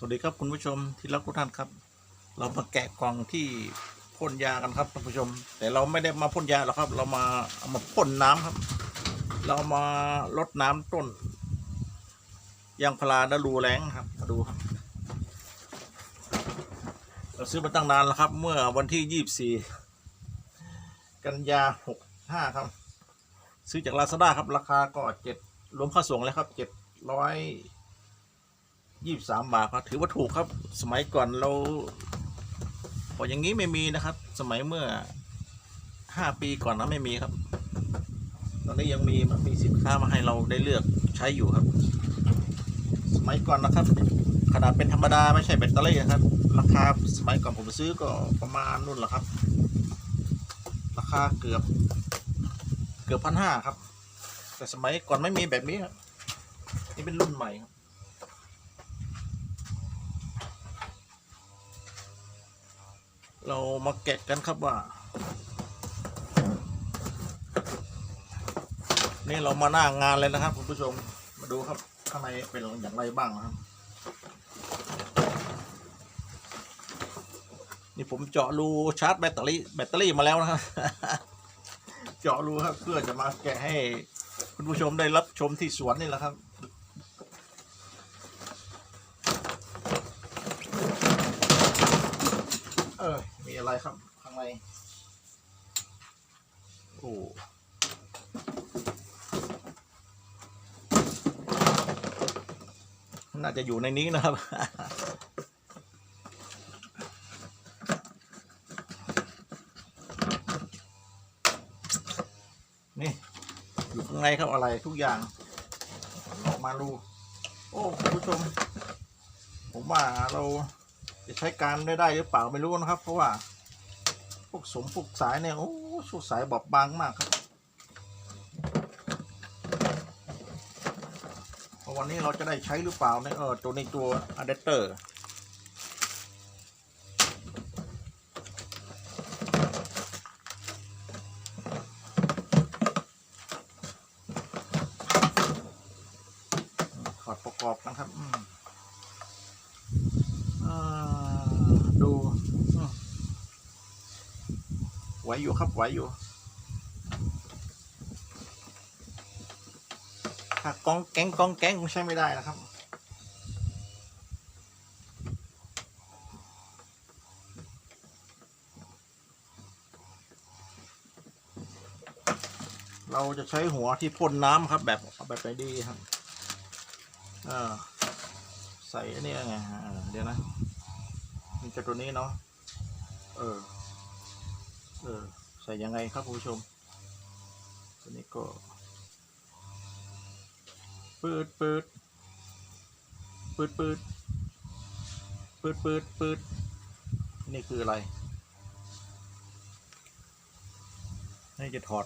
สวัสดีครับคุณผู้ชมที่รักทุกท่านครับ เรามาแกะกล่องที่พ่นยากันครับท่านผู้ชม แต่เราไม่ได้มาพ่นยาหรอกครับ เรามาเอามาพ่นน้ำครับ เรามาลดน้ำต้นยางพาราดรูแรงครับมาดูครับ เราซื้อมาตั้งนานแล้วครับ เมื่อวันที่ยี่บสี่กันยาหกห้าครับ ซื้อจากลาซาด้าครับ ราคาก็เจ็ดรวมค่าส่งแล้วครับเจ็ดร้อย ยี่บสามบาทครับถือว่าถูกครับ สมัยก่อนเราพออย่างนี้ไม่มีนะครับ สมัยเมื่อห้าปีก่อนนะไม่มีครับ ตอนนี้ยังมีมันมีสินค้ามาให้เราได้เลือกใช้อยู่ครับ สมัยก่อนนะครับ ขนาดเป็นธรรมดาไม่ใช่แบตเตอรี่ครับ ราคาสมัยก่อนผมซื้อก็ประมาณนู่นแหละครับ ราคาเกือบ เกือบพันห้าครับ แต่สมัยก่อนไม่มีแบบนี้ครับนี่เป็นรุ่นใหม่ครับ เรามาแกะกันครับว่า นี่เรามาหน้างานเลยนะครับคุณผู้ชมมาดูครับข้างในเป็นอย่างไรบ้างนะครับ นี่ผมเจาะรูชาร์จแบตเตอรี่แบตเตอรี่มาแล้วนะครับเจาะรูครับเพื่อจะมาแกะให้คุณผู้ชมได้รับชมที่สวนนี่แหละครับเออ อะไรครับ ข้างใน โอ้น่าจะอยู่ในนี้นะครับ นี่ อยู่ข้างในครับอะไรทุกอย่างออกมาดูโอ้คุณผู้ชม ผมว่าเราจะใช้การได้ได้หรือเปล่าไม่รู้นะครับ เพราะว่า พวกสมพวกสายเนี่ยโอ้สุสายบอบบางมากครับวันนี้เราจะได้ใช้หรือเปล่าเนี่ยเออตัวในตัวอะแดปเตอร์ถอดประกอบกันครับอืมอ่าดูอืม ไหวอยู่ครับไหวอยู่ ถ้ากองแก๊งกองแก๊งคงใช้ไม่ได้นะครับเราจะใช้หัวที่พ่นน้ำครับ แบบแบบไหนดีครับใส่อันนี้ไงเดี๋ยวนะ มีจะตัวนี้เนาะเออ เออใส่ยังไงครับผู้ชมตัวนี้ก็ปืดปืดปืดปืดปืดปืดปืดนี่คืออะไร นี่จะถอด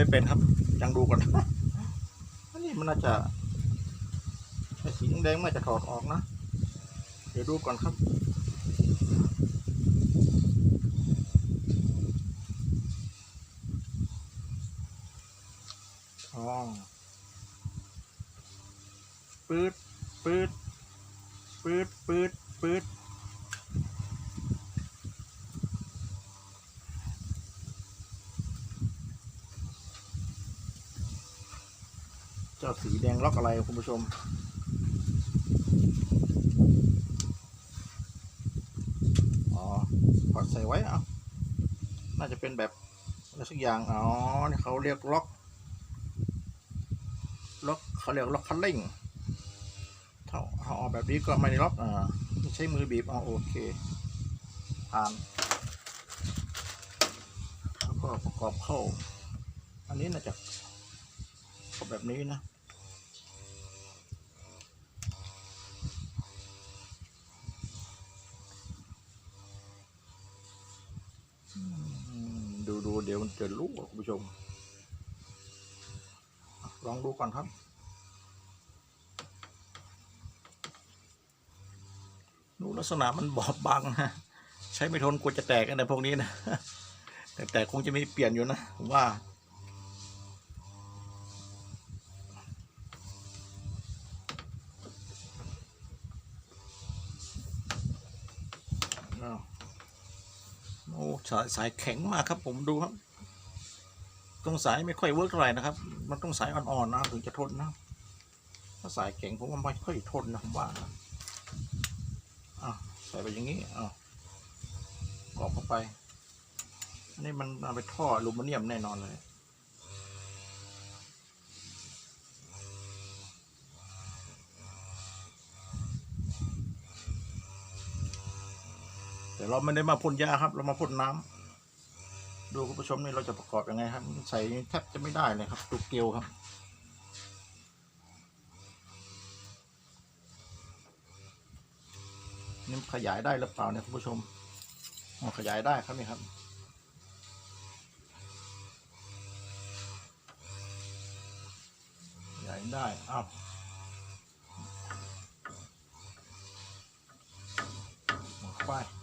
ไม่เป็นครับ ยังดูก่อนอันนี้มันน่าจะสีแดงมันน่จะถอดออกนะ เดี๋ยวดูก่อนครับอ๋อปืดปืดปืดปืดปืด เจ้าสีแดงล็อกอะไร คุณผู้ชม อ๋อถอดใส่ไว้เอาน่าจะเป็นแบบอะไรสักอย่าง อ๋อ นี่เขาเรียกล็อก ล็อกเขาเรียกล็อกคันเร่งถ้าเอาออกแบบนี้ก็ไม่ได้ล็อก อ่า ใช้มือบีบ เอาโอเค ผ่านแล้วก็ประกอบเข้า อันนี้น่าจะแบบนี้นะ ดี๋ยวมันจะรู้คุณผู้ชม ลองดูก่อนครับ นูลักษณะมันบอบบางนะ ใช้ไม่ทนกลัวจะแตกกันในพวกนี้นะ แต่แต่คงจะมีเปลี่ยนอยู่นะ ผมว่า อ้าวโอ้ สายสายแข็งมากครับ ผมดูครับ ตรงสายไม่ค่อยเวิร์กเท่าไหร่นะครับ มันต้องสายอ่อนๆนะถึงจะทนนะ ถ้าสายแข็งผมว่าไม่ค่อยทนนะผมว่านะอะใส่ไปอย่างนี้อะกรอบเข้าไปอันนี้มันเอาไปท่ออลูมิเนียมแน่นอนเลย เราไม่ได้มาพ่นยาครับ เรามาพ่นน้ำดูคุณผู้ชมนี่เราจะประกอบยังไงครับ ใส่แทบจะไม่ได้เลยครับตุกเกลียวครับนี่ขยายได้หรือเปล่าเนี่ยคุณผู้ชมขยายได้ครับนี่ครับขยายได้อ้าวเข้าไป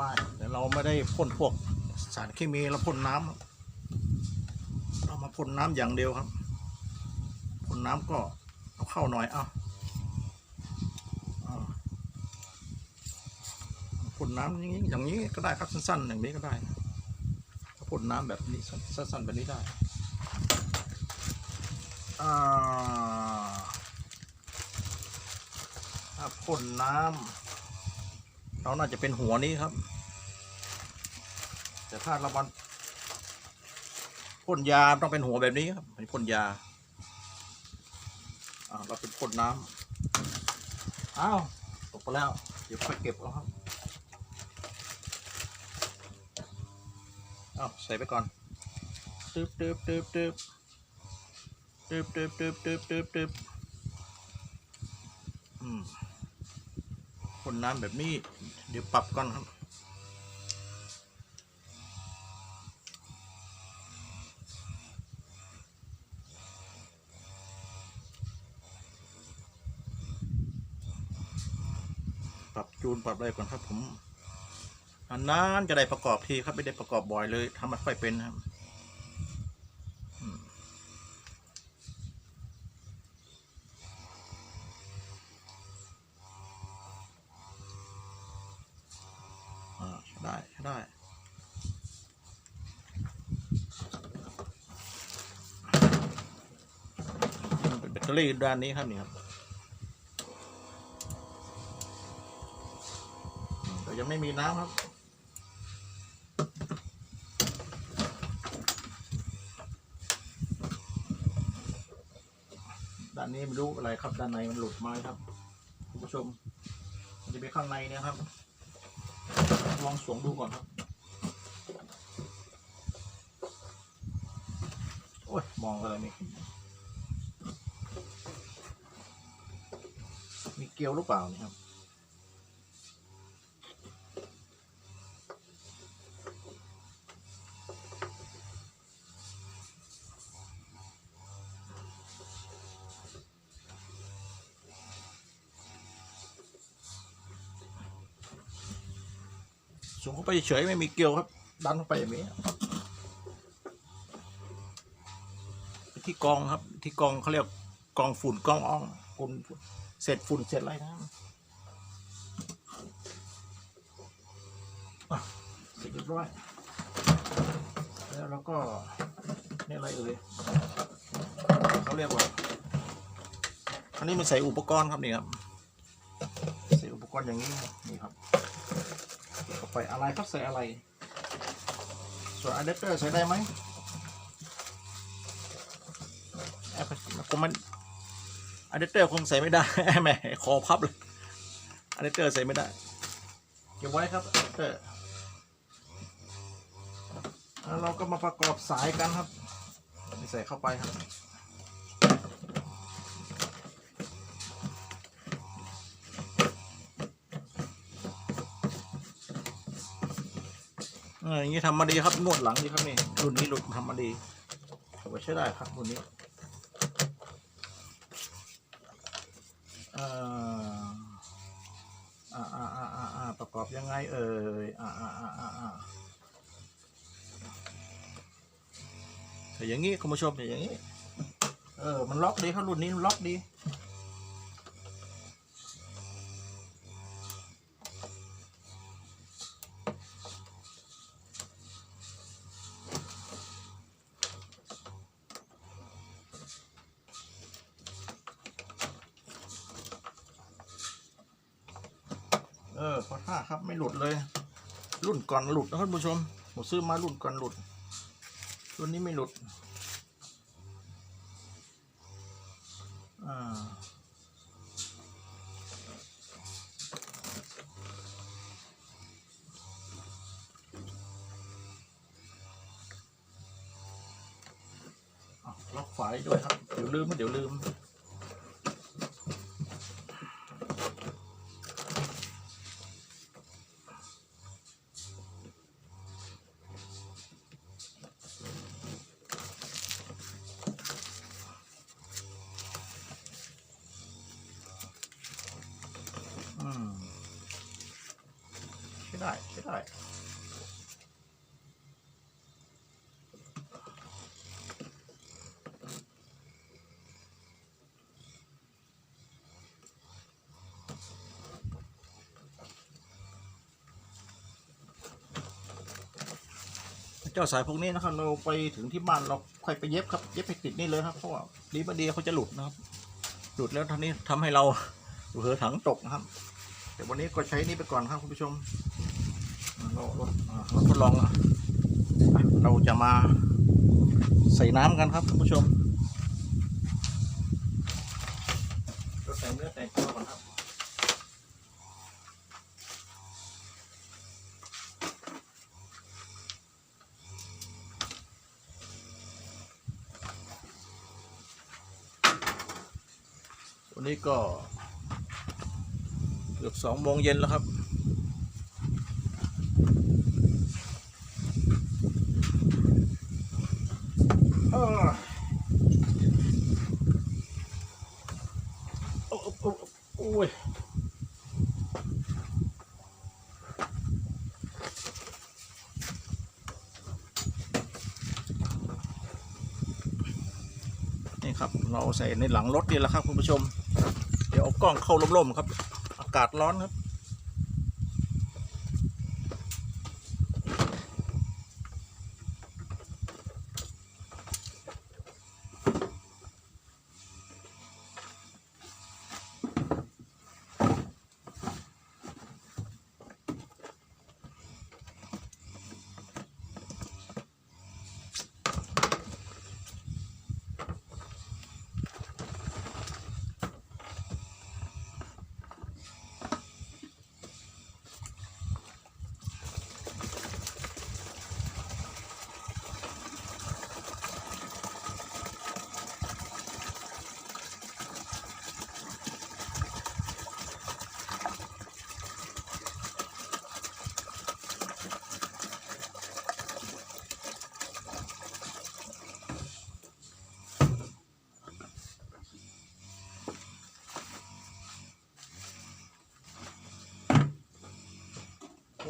เข้าไปแต่เราไม่ได้พ่นพวกสารเคมีเราพ่นน้ำเรามาพ่นน้ำอย่างเดียวครับพ่นน้ำก็เอาเข้าหน่อยเอา้าพ่นน้ำอย่างนี้อย่างนี้ก็ได้ครับสั้นๆ อย่างนี้ก็ได้พ่นน้ำแบบนี้สั้นๆแบบนี้ได้ถ้าพ่นน้ำเราน่าจะเป็นหัวนี้ครับ แต่ถ้าเราวันพ่นยาต้องเป็นหัวแบบนี้ครับเป็นพ่นยาอ่าเราเป็นพ่นน้ำอ้าวตกไปแล้ว เดี๋ยวค่อยเก็บเอาครับเอาวใส่ไปก่อนตึ๊บตึ๊บตึ๊บตึ๊บตึ๊บตึ๊บตึ๊บตึ๊บตึ๊บตึ๊บอืมพ่นน้ำแบบนี้ เดี๋ยวปรับก่อนครับ ปรับจู นปรับอะไรก่อนครับผมนานจะได้ประกอบทีครับไม่ได้ประกอบบ่อยเลยทำไม่ค่อยเป็นครับอืมอ่าใช้ได้ได้เป็นแบตเตอรี่ด้านนี้ครับนี่ครับอืมแต่ ยังไม่มีน้ำครับด้านนี้ไม่รู้อะไรครับด้านในมันหลุดมาครับคุณผู้ชมมันจะเป็นข้างในเนี่ยครับ ลองสวมดูก่อนครับ โอ้ยมองอะไรไม่เห็นมีเกลียวหรือเปล่านี่ครับ สูงเข้าไปเฉยไม่มีเกลียวครับ ดันเข้าไปอย่างนี้ที่กองครับ ที่กองเขาเรียกกองฝุ่นกองอ่องฝุ่นเสร็จฝุ่นเสร็จอะไรนะอะเสร็จเรียบร้อยแล้วเราก็นี่อะไรเอ่ยเขาเรียกว่าอันนี้มันใส่อุปกรณ์ครับนี่ครับใส่อุปกรณ์อย่างนี้นี่ครับ ไปอะไรครับใส่อะไร ส่วนอะแดปเตอร์ใส่ได้ไหมแอปคงมันอะแดปเตอร์คงใส่ไม่ได้แหมคอพับเลยอะแดปเตอร์ใส่ไม่ได้ เก็บไว้ครับอะแดปเตอร์แล้วเราก็มาประกอบสายกันครับใส่เข้าไปครับ อย่างนี้ทำมาดีครับนวดหลังดีครับนี่รุ่นนี้รุ่นทำมาดีถือว่าใช้ได้ครับรุ่นนี้เอ่ออ่าอ่าอ่าอ่าประกอบยังไงเอ่ยอ่าอ่าอ่าอ่าอ่าแต่อย่างนี้คุณผู้ชมแต่อย่างนี้ เออ มันล็อกดีครับรุ่นนี้ล็อกดี เออพอท่าครับไม่หลุดเลย รุ่น ก่อนหลุดนะครับท่านผู้ชมผมซื้อมารุ่นก่อนหลุดรุ่นนี้ไม่หลุด อ่าล็อกฝายด้วยครับ เดี๋ยวลืมเดี๋ยวลืม เจ้าสายพวกนี้นะครับ เราไปถึงที่บ้านเราค่อยไปเย็บครับเย็บไปติดนี่เลยครับเพราะว่าดีมาดีเขาจะหลุดนะครับ หลุดแล้วท่านี้ทำให้เราเหือถังตกนะครับ แต่วันนี้ก็ใช้นี่ไปก่อนครับคุณผู้ชมเราเราอ่าเราทดลองเราจะมาใส่น้ำกันครับคุณผู้ชมเราใส่เนื้อแต่ตัวก่อนครับ ก็เกือบสองโมงเย็นแล้วครับอ้อโอ้โอ้โอ้ยนี่ครับ เราใส่ในหลังรถนี่แหละครับคุณผู้ชม กล้องเข้าลมๆครับ อากาศร้อนครับ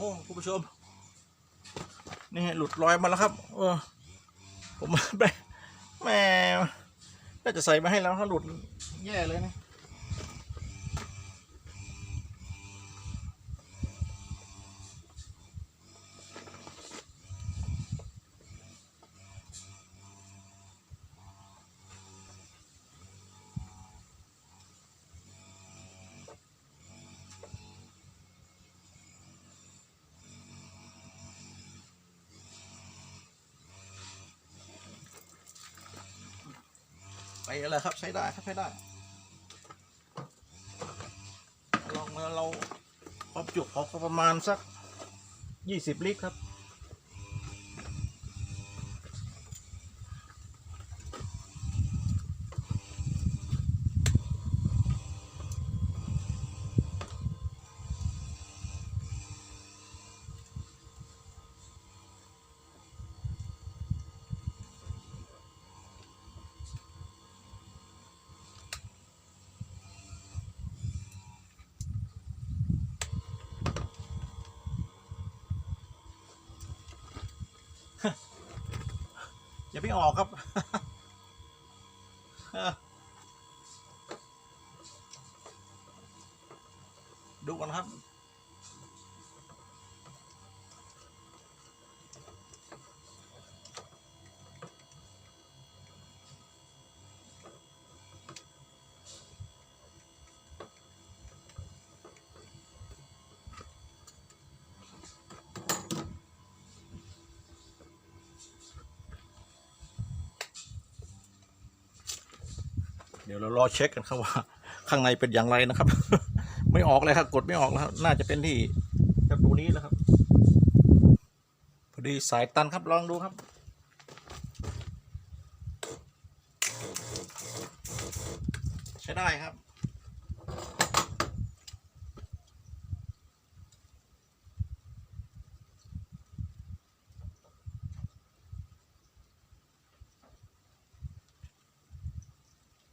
อ้คุณผู้ชม นี่หลุดลอยมาแล้วครับ เออ ผมแม่แม่จะใส่มาให้แล้วถ้าหลุดแย่เลยนะ ไปอะครับใช้ได้ครับใช้ได้ลองมาเราความจุของก็ประมาณสักยี่สิบลิตรครับ อออกครับดูกันครับ ดี๋ยวเรารอเช็คกันครับว่า ข้างในเป็นอย่างไรนะครับ ไม่ออกเลยครับกดไม่ออกแล้วน่าจะเป็นที่เจ้าตัวนี้แล้วครับพอดีสายตันครับลองดูครับใช้ได้ครับ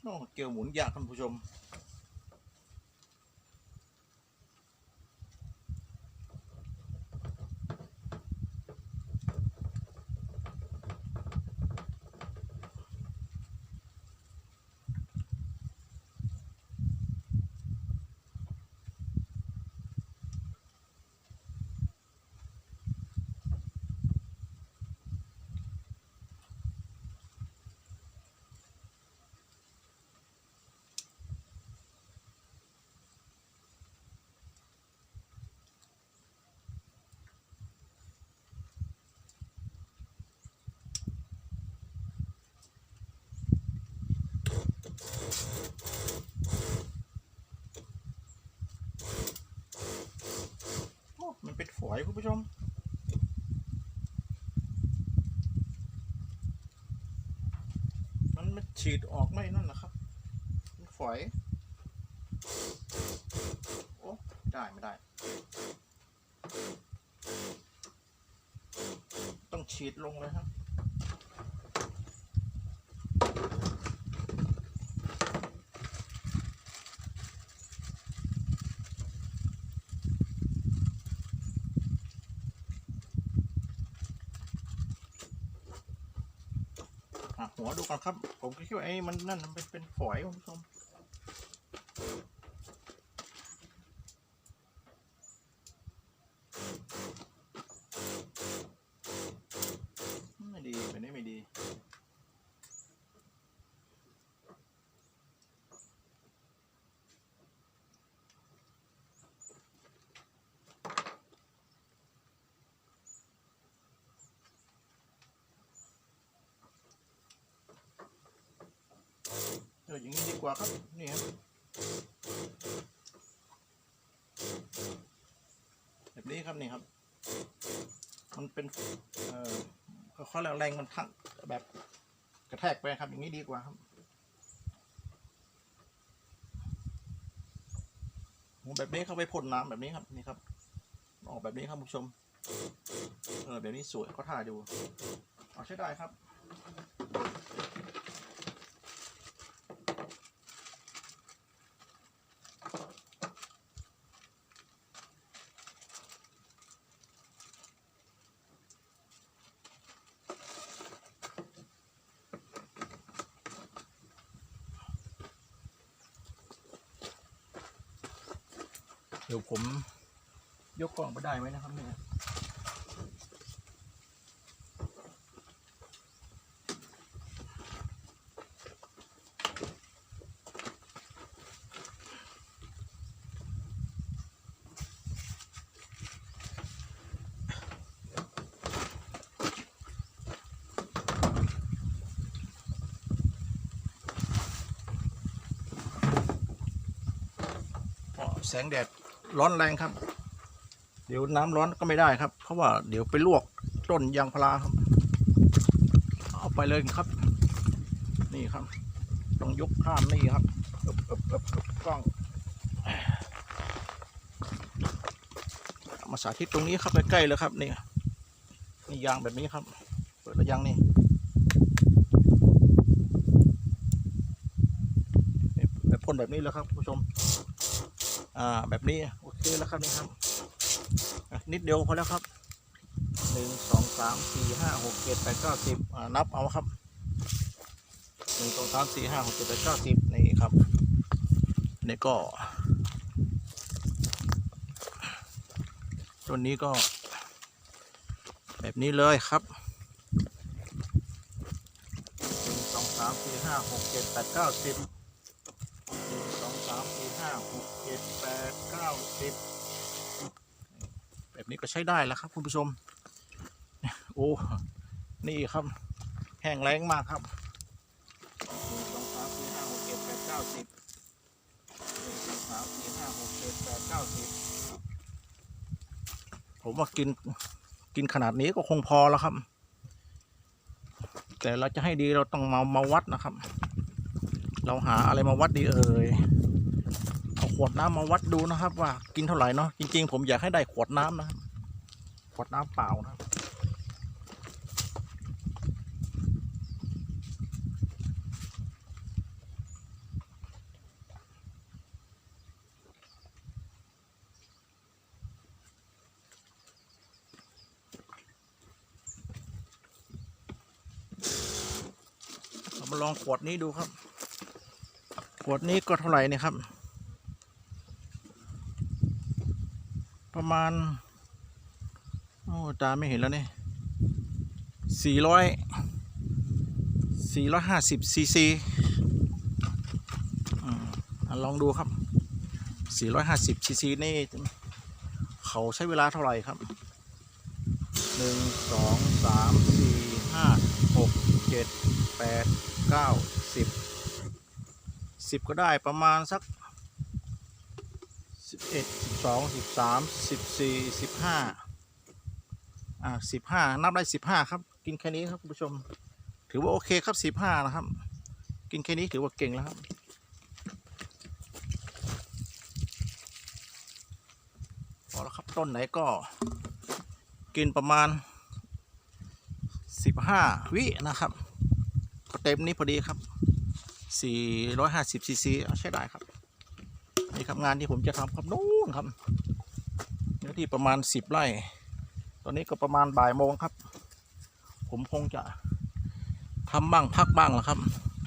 โอ้ เกลียวหมุนยากท่านผู้ชม มันเป็นฝอยคุณผู้ชม มันมันฉีดออกไม่นั่นนะครับ มันฝอย โอ้ได้ไม่ได้ ต้องฉีดลงเลยครับ หัวดูก่อนครับ ผมก็คิดว่าไอ้มันนั่นมันเป็นเป็นฝอยคุณผู้ชมดีเป็นนี้ไม่ดี เอออย่างนี้ดีก ว่าครับ นี่ครับแบบนี้ครับนี่ครับ มันเป็น เอ่อเขาแรงแรงๆมันทักแบบกระแทกไปครับ อย่างนี้ดีกว่าครับโอ้แบบนี้เข้าไปพ่นน้ำแบบนี้ครับนี่ครับออกแบบนี้ครับผู้ชม เออแบบนี้สวยเขาท่ายดูเอาใช้ได้ครับ เดี๋ยวผมยกกล่องไปได้ไหมนะครับเนี่ยแสงแดด ร้อนแรงครับ เดี๋ยวน้ำร้อนก็ไม่ได้ครับ เพราะว่าเดี๋ยวไปลวกต้นยางพาราครับ เอาไปเลยครับ นี่ครับ ต้องยกข้ามนี่ครับอึบอึบอึบอึบกล้องมาสาธิตตรงนี้ครับใกล้ๆเลยครับนี่นี่ยางแบบนี้ครับ เปิดแล้วยางนี่นี่แบบพ่นแบบนี้แล้วครับผู้ชม อ่าแบบนี้ คแล้วครับนี่ครับนิดเดียวพอแล้วครับหนึ่งสองสามสี่ห้าหกเจ็ดแปดเก้าสิบนับเอาครับหนึ่งสองสามสี่ห้าหกเจ็ดแปดเก้าสิบนี่ครับนี่ก็ตัวนี้ก็ แบบนี้เลยครับหนึ่งสองสามสี่ห้าหกเจ็ดแปดเก้าสิบหนึ่งสองสามสี่ ห้าหกเจ็ดแปดเก้าสิบแบบนี้ก็ใช้ได้แล้วครับ คุณผู้ชม โอ้ นี่ครับ แห้งแล้งมากครับหนึ่งสองสามสี่ห้าหกเจ็ดแปดเก้าสิบหนึ่งสองสามสี่ห้าหกเจ็ดแปดเก้าสิบผมว่ากินกินขนาดนี้ก็คงพอแล้วครับ แต่เราจะให้ดีเราต้องมามาวัดนะครับ เราหาอะไรมาวัดดีเอ่ยเอา ขวดน้ำมาวัดดูนะครับ ว่ากินเท่าไหร่เนาะจริง ๆ ผมอยากให้ได้ขวดน้ำนะขวดน้ำเปล่านะมาลองขวดนี้ดูครับ ขวดนี้ก็เท่าไหร่เนี่ยครับ ประมาณ โอ้ตาไม่เห็นแล้วเนี่ยสี่ร้อยสี่ร้อยห้าสิบซีซีลองดูครับสี่ร้อยห้าสิบซีซีนี่ เขาใช้เวลาเท่าไหร่ครับหนึ่งสองสามสี่ห้าหกเจ็ดแปดเก้าสิบสิบก็ได้ประมาณสัก สิบเอ็ดสิบสองสิบสามสิบสี่สิบห้าอ่าสิบห้านับได้สิบห้าครับ กินแค่นี้ครับคุณผู้ชม ถือว่าโอเคครับสิบห้านะครับ กินแค่นี้ถือว่าเก่งแล้วครับพอแล้วครับต้นไหนก็ กินประมาณสิบห้าวินะครับก็เต็มนี้พอดีครับสี่ร้อยห้าสิบซีซีใช้ได้ครับ นี่ครับงานที่ผมจะทำครับนู่นครับเนื้อที่ประมาณสิบไร่ ตอนนี้ก็ประมาณบ่ายโมงครับ ผมคงจะทำบ้างพักบ้างแล้วครับ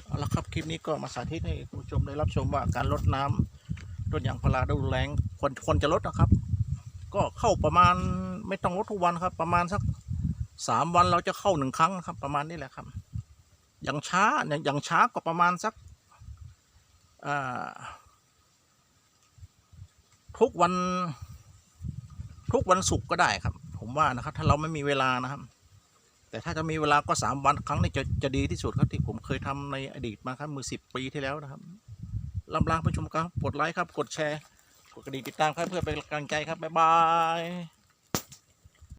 เอาละครับคลิปนี้ก็มาสาธิตให้ผู้ชมได้รับชมว่าการลดน้ำต้นยางพาราดูแรงควรควรจะลดนะครับ ก็เข้าประมาณไม่ต้องลดทุกวันครับ ประมาณสักสามวันเราจะเข้าหนึ่งครั้งนะครับ ประมาณนี้แหละครับอย่างช้าอย่างช้าก็ประมาณสักอ่า ทุกวัน ทุกวันศุกร์ก็ได้ครับ ผมว่านะครับ ถ้าเราไม่มีเวลานะครับ แต่ถ้าจะมีเวลาก็สามวันครั้งนี้จะจะดีที่สุดครับที่ผมเคยทำในอดีตมาครับมือสิบปีที่แล้วนะครับลำลาผู้ชมครับกดไลค์ครับ กดแชร์ กดกระดิ่งติดตามครับเพื่อเป็นกำลังใจครับบ๊ายบาย